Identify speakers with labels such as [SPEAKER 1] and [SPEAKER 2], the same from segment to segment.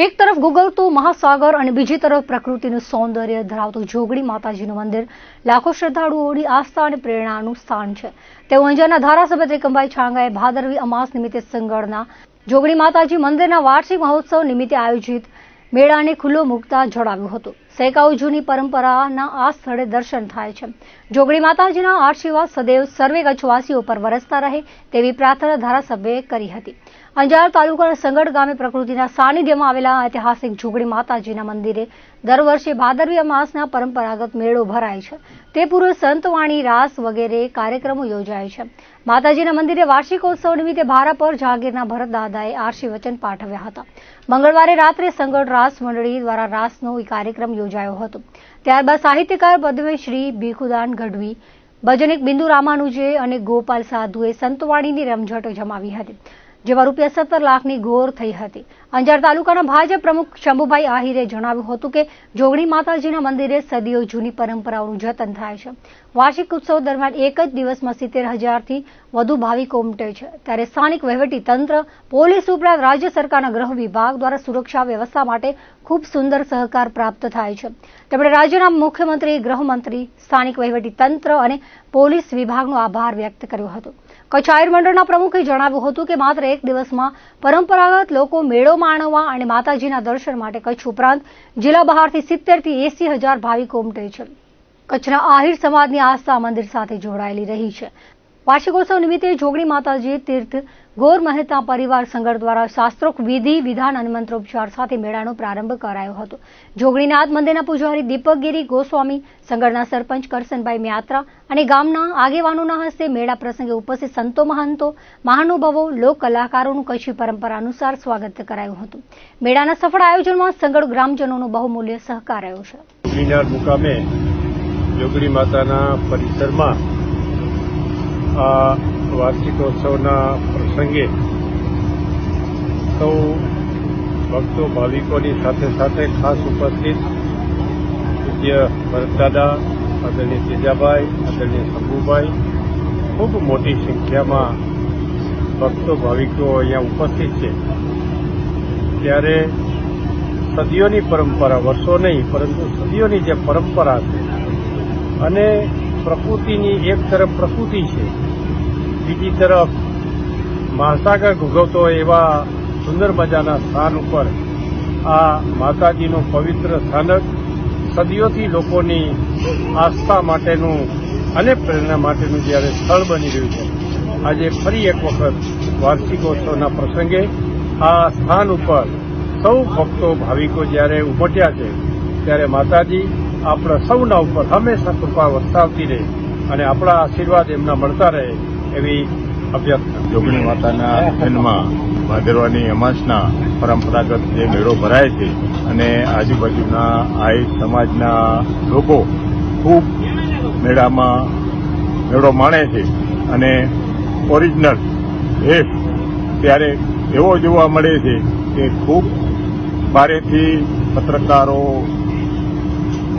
[SPEAKER 1] એક તરફ ગુગલતું મહાસાગર અને બીજી તરફ પ્રકૃતિનું સૌંદર્ય ધરાવતું જોગડી માતાજીનું મંદિર લાખો શ્રદ્ધાળુઓની આસ્થા અને પ્રેરણાનું સ્થાન છે. તેઓ અંજારના ધારાસભ્ય ત્રિકમભાઈ છાંગાએ ભાદરવી અમાસ નિમિત્તે સંગળના જોગડી માતાજી મંદિરના વાર્ષિક મહોત્સવ નિમિત્તે આયોજિત મેળાને ખુલ્લો મૂકતા જણાવ્યું હતું. સૈકાઓ જૂની પરંપરાના આ સ્થળે દર્શન થાય છે. જોગણી માતાજીના આશીર્વાદ સદૈવ સર્વે કચ્છવાસીઓ પર વરસતા રહે તેવી પ્રાર્થના ધારાસભ્યએ કરી હતી. અંજાર તાલુકાના સંગડ ગામે પ્રકૃતિના સાનિધ્યમાં આવેલા ઐતિહાસિક જોગણી માતાજીના મંદિરે દર વર્ષે ભાદરવી અમાસના પરંપરાગત મેળો ભરાય છે. તે પૂર્વે સંતવાણી રાસ વગેરે કાર્યક્રમો યોજાય છે. માતાજીના મંદિરે વાર્ષિકોત્સવ નિમિત્તે ભારા પર જાગીરના ભરતદાદાએ આરસી વચન પાઠવ્યા હતા. મંગળવારે રાત્રે સંગઢ રાસ મંડળી દ્વારા રાસનો કાર્યક્રમ યોજાયો હતો. ત્યારબાદ સાહિત્યકાર પદ્મશ્રી ભીખુદાન ગઢવી, ભજનિક બિંદુ રામાનુજે અને ગોપાલ સાધુએ સંતવાણીની રમઝટ જમાવી હતી. જેમાં રૂપિયા સત્તર લાખની ગોર થઈ હતી. અંજાર તાલુકાના ભાજપ પ્રમુખ શંભુભાઈ આહિરે જણાવ્યું હતું કે, જોગણી માતાજીના મંદિરે સદીઓ જૂની પરંપરાઓનું જતન થાય છે. વાર્ષિક ઉત્સવ દરમિયાન એક જ દિવસમાં સિત્તેર હજારથી વધુ ભાવિકો ઉમટે છે. ત્યારે સ્થાનિક વહીવટી તંત્ર, પોલીસ ઉપરાંત રાજ્ય સરકારના ગૃહ વિભાગ દ્વારા સુરક્ષા વ્યવસ્થા માટે ખૂબ સુંદર સહકાર પ્રાપ્ત થાય છે. તેમણે રાજ્યના મુખ્યમંત્રી, ગૃહમંત્રી, સ્થાનિક વહીવટી તંત્ર અને પોલીસ વિભાગનો આભાર વ્યક્ત કર્યો હતો. કચ્છ આયુર મંડળના પ્રમુખે જણાવ્યું હતું કે માત્ર એક દિવસમાં પરંપરાગત લોકો મેળો માણવા અને માતાજીના દર્શન માટે કચ્છ ઉપરાંત જિલ્લા બહારથી સિત્તેરથી એસી હજાર ભાવિકો ઉમટે છે. કચ્છના આહિર સમાજની આસ્થા મંદિર સાથે જોડાયેલી રહી છે. વાર્ષિકોત્સવ નિમિત્તે જોગણી માતાજી, તીર્થ ગોર મહેતા પરિવાર સંગઠ દ્વારા શાસ્ત્રોક્ત વિધિ, વિધાન અને મંત્રોપચાર સાથે મેળાનો પ્રારંભ કરાયો હતો. જોગણીનાથ મંદિરના પૂજારી દીપકગીરી ગોસ્વામી સંગઠના સરપંચ કરસનભાઈ મ્યાત્રા અને ગામના આગેવાનોના હસ્તે મેળા પ્રસંગે ઉપસ્થિત સંતો મહંતો, મહાનુભાવો, લોક કલાકારોનું કચ્છી પરંપરા અનુસાર સ્વાગત કરાયું હતું. મેળાના સફળ આયોજનમાં સંગઠ ગ્રામજનોનો બહુમૂલ્ય સહકાર રહ્યો છે.
[SPEAKER 2] પરિસરમાં આ વાર્ષિકોત્સવના પ્રસંગે સૌ ભક્તો ભાવિકોની સાથે સાથે ખાસ ઉપસ્થિત પૂજ્ય ભરતદાદા, આદરણીય તેજાભાઈ, આદરણીય શંભુભાઈ, ખૂબ મોટી સંખ્યામાં ભક્તો ભાવિકો અહીંયા ઉપસ્થિત છે. ત્યારે સદીઓની પરંપરા, વર્ષો નહીં, પરંતુ સદીઓની જે પરંપરા છે અને પ્રકૃતિની એક તરફ પ્રકૃતિ છે, બીજી તરફ મહાસાગર ગુગવતો એવા સુંદર મજાના સ્થાન ઉપર આ માતાજીનું પવિત્ર સ્થાનક સદીઓથી લોકોની આસ્થા માટેનું અને પ્રેરણા માટેનું જ્યારે સ્થળ બની રહ્યું છે. આજે ફરી એક વખત વાર્ષિકોત્સવના પ્રસંગે આ સ્થાન ઉપર સૌ ભક્તો, ભાવિકો જ્યારે ઉમટ્યા છે, ત્યારે માતાજી આપણા સૌના ઉપર હંમેશા કૃપા વરસાવતી રહે અને આપણા આશીર્વાદ એમના મળતા રહે એવી અભ્યર્થના.
[SPEAKER 3] જોગણી માતાના જન્મમાં ભાદરવાની અમાસના પરંપરાગત જે મેળો ભરાય છે અને આજુબાજુના આહિર સમાજના લોકો ખૂબ મેળામાં મેળો માણે છે અને ઓરિજિનલ ભેસ ત્યારે એવો જોવા મળે છે કે ખૂબ ભારેથી પત્રકારો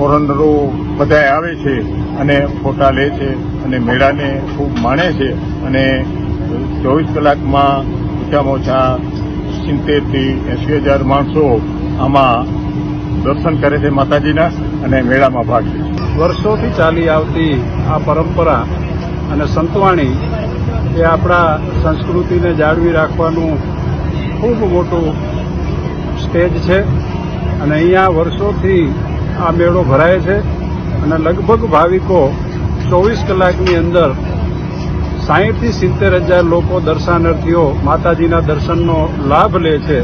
[SPEAKER 3] ફોરેનરો બધા આવે છે અને ફોટા લે છે અને મેળાને ખૂબ માણે છે અને ચોવીસ કલાકમાં ઓછામાં ઓછા સિત્તેરથી એંસી હજાર માણસો આમાં દર્શન કરે છે માતાજીના અને મેળામાં ભાગ લે
[SPEAKER 4] વર્ષોથી ચાલી આવતી આ પરંપરા અને સંતવાણી એ આપણા સંસ્કૃતિને જાળવી રાખવાનું ખૂબ મોટું સ્ટેજ છે. અને અહીંયા વર્ષોથી આ મેળો ભરાય છે અને લગભગ ભાવિકો ચોવીસ કલાકની અંદર સાહીઠથી સિત્તેર હજાર લોકો દર્શનાર્થીઓ માતાજીના દર્શનનો લાભ લે છે.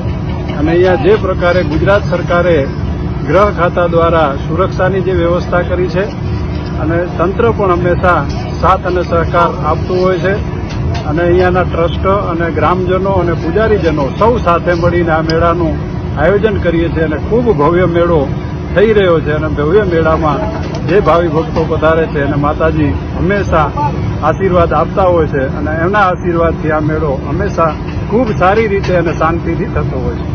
[SPEAKER 4] અને અહીંયા જે પ્રકારે ગુજરાત સરકારે ગ્રહ ખાતા દ્વારા સુરક્ષાની જે વ્યવસ્થા કરી છે અને તંત્ર પણ હંમેશા સાથ અને સહકાર આપતું હોય છે. અને અહીંયાના ટ્રસ્ટ અને ગ્રામજનો અને પૂજારીજનો સૌ સાથે મળીને આ મેળાનું આયોજન કરીએ છીએ અને ખૂબ ભવ્ય મેળો થઈ રહ્યો છે અને ભવ્ય મેળામાં જે ભાવિ ભક્તો પધારે છે અને માતાજી હંમેશા આશીર્વાદ આપતા હોય છે અને એમના આશીર્વાદથી આ મેળો હંમેશા ખૂબ સારી રીતે અને શાંતિથી થતો હોય છે.